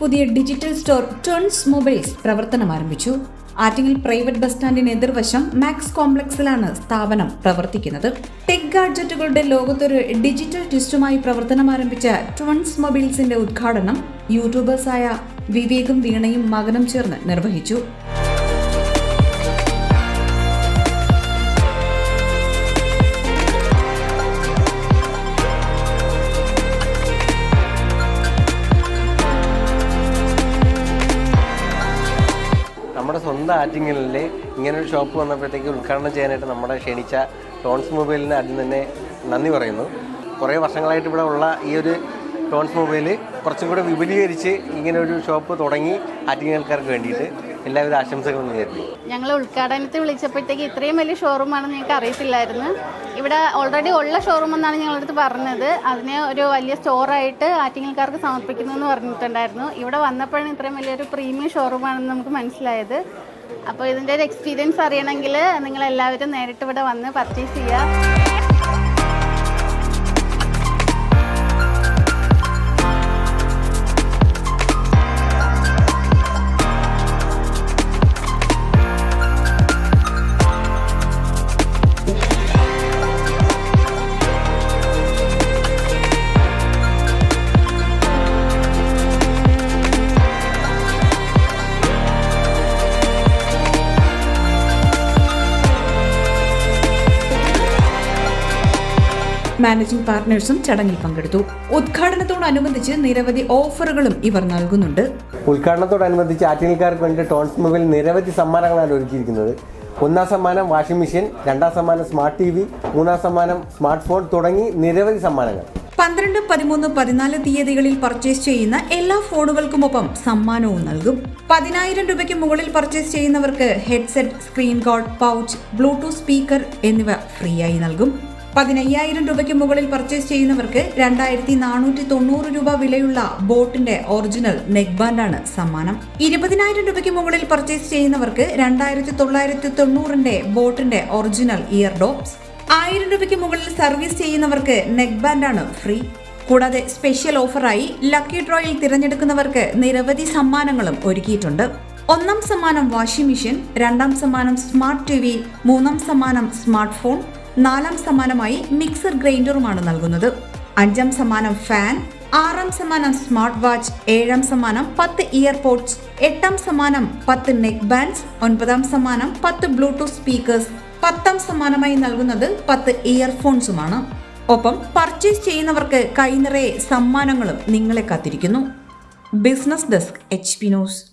പുതിയ digital store ട്വൺസ് mobiles പ്രവർത്തനം ആരംഭിച്ചു. ആറ്റിങ്ങൽ പ്രൈവറ്റ് ബസ് സ്റ്റാൻഡിന് എതിർവശം മാക്സ് കോംപ്ലക്സിലാണ് സ്ഥാപനം പ്രവർത്തിക്കുന്നത്. ടെക് ഗാഡ്ജറ്റുകളുടെ ലോകത്തൊരു ഡിജിറ്റൽ ട്വിസ്റ്റുമായി പ്രവർത്തനം ആരംഭിച്ച ട്വൻസ് മൊബൈൽസിന്റെ ഉദ്ഘാടനം യൂട്യൂബേഴ്സായ വിവേകും വീണയും മകനും ചേർന്ന് നിർവഹിച്ചു. നമ്മുടെ സ്വന്തം ആറ്റിങ്ങലിൽ ഇങ്ങനെ ഒരു ഷോപ്പ് വന്നപ്പോഴത്തേക്ക് ഉദ്ഘാടനം ചെയ്യാനായിട്ട് നമ്മുടെ ക്ഷണിച്ച ടോൺസ് മൊബൈലിന് ആദ്യം തന്നെ നന്ദി പറയുന്നു. കുറേ വർഷങ്ങളായിട്ട് ഇവിടെ ഉള്ള ഈ ഒരു ടോൺസ് മൊബൈൽ കുറച്ചും കൂടെ വിപുലീകരിച്ച് ഇങ്ങനെ ഒരു ഷോപ്പ് തുടങ്ങി ആറ്റിങ്ങൽക്കാർക്ക് വേണ്ടിയിട്ട്. എല്ലാവിധ ആശംസകളും നേരുന്നു. ഞങ്ങൾ ഉദ്ഘാടനത്തിൽ വിളിച്ചപ്പോഴത്തേക്ക് ഇത്രയും വലിയ ഷോറൂമാണെന്ന് ഞങ്ങൾക്ക് അറിയത്തില്ലായിരുന്നു. ഇവിടെ ഓൾറെഡി ഉള്ള ഷോറൂം എന്നാണ് ഞങ്ങളടുത്ത് പറഞ്ഞത്. അതിനെ ഒരു വലിയ സ്റ്റോറായിട്ട് ആറ്റിങ്ങൽക്കാർക്ക് സമർപ്പിക്കുന്നു എന്ന് പറഞ്ഞിട്ടുണ്ടായിരുന്നു. ഇവിടെ വന്നപ്പോഴാണ് ഇത്രയും വലിയൊരു പ്രീമിയം ഷോറൂമാണെന്ന് നമുക്ക് മനസ്സിലായത്. അപ്പോൾ ഇതിന്റെ ഒരു എക്സ്പീരിയൻസ് അറിയണമെങ്കിൽ നിങ്ങൾ എല്ലാവരും നേരിട്ട് ഇവിടെ വന്ന് പർച്ചേസ് ചെയ്യുക. മാനേജിംഗ് പാർട്ട്നേഴ്സും ചടങ്ങിൽ പങ്കെടുത്തു. ഉദ്ഘാടനത്തോടനുബന്ധിച്ച് നിരവധി ഓഫറുകളും ഇവർ നൽകുന്നുണ്ട്. ഉദ്ഘാടനത്തോടനുബന്ധിച്ച് ആറ്റിങ്ങൽക്കാർക്ക് വേണ്ടി ടോൺസ് മൊബൈൽ നിരവധി സമ്മാനങ്ങളാണ് ഒരുക്കിയിരിക്കുന്നത്. ഒന്നാം സമ്മാനം വാഷിംഗ് മെഷീൻ രണ്ടാം സമ്മാനം സ്മാർട്ട് ടി വി മൂന്നാം സമ്മാനം സ്മാർട്ട് ഫോൺ തുടങ്ങി നിരവധി സമ്മാനങ്ങൾ. പന്ത്രണ്ട് പതിമൂന്ന് പതിനാല് തീയതികളിൽ പർച്ചേസ് ചെയ്യുന്ന എല്ലാ ഫോണുകൾക്കുമൊപ്പം സമ്മാനവും നൽകും. പതിനായിരം രൂപയ്ക്ക് മുകളിൽ പർച്ചേസ് ചെയ്യുന്നവർക്ക് headset screen guard pouch bluetooth speaker എന്നിവ ഫ്രീയായി ആയി നൽകും. പതിനയ്യായിരം രൂപയ്ക്ക് മുകളിൽ പർച്ചേസ് ചെയ്യുന്നവർക്ക് രണ്ടായിരത്തി നാനൂറ്റി തൊണ്ണൂറ് രൂപ വിലയുള്ള ബോട്ടിന്റെ ഒറിജിനൽ നെക്ക് ബാൻഡാണ് സമ്മാനം. ഇരുപതിനായിരം രൂപയ്ക്ക് മുകളിൽ പർച്ചേസ് ചെയ്യുന്നവർക്ക് രണ്ടായിരത്തി തൊള്ളായിരത്തി തൊണ്ണൂറിന്റെ ബോട്ടിന്റെ ഒറിജിനൽ ഇയർ ഡോപ്സ് ആയിരം രൂപയ്ക്ക് മുകളിൽ സർവീസ് ചെയ്യുന്നവർക്ക് നെക്ക് ബാൻഡാണ് ഫ്രീ കൂടാതെ സ്പെഷ്യൽ ഓഫറായി ലക്കി ഡ്രോയിൽ തിരഞ്ഞെടുക്കുന്നവർക്ക് നിരവധി സമ്മാനങ്ങളും ഒരുക്കിയിട്ടുണ്ട്. ഒന്നാം സമ്മാനം വാഷിംഗ് മെഷീൻ രണ്ടാം സമ്മാനം സ്മാർട്ട് ടി മൂന്നാം സമ്മാനം സ്മാർട്ട് ഫോൺ നാലാം സമ്മാനമായി മിക്സർ ഗ്രൈൻഡറുമാണ് നൽകുന്നത്. അഞ്ചാം സമ്മാനം ഫാൻ ആറാം സമ്മാനം സ്മാർട്ട് വാച്ച് ഏഴാം സമ്മാനം പത്ത് ഇയർപോഡ്സ് എട്ടാം സമ്മാനം പത്ത് നെക്ക് ബാൻഡ്സ് ഒൻപതാം സമ്മാനം പത്ത് ബ്ലൂടൂത്ത് സ്പീക്കേഴ്സ് പത്താം സമ്മാനമായി നൽകുന്നത് പത്ത് ഇയർഫോൺസുമാണ്. ഒപ്പം പർച്ചേസ് ചെയ്യുന്നവർക്ക് കൈനിറയെ സമ്മാനങ്ങളും നിങ്ങളെ കാത്തിരിക്കുന്നു. Business desk H P news.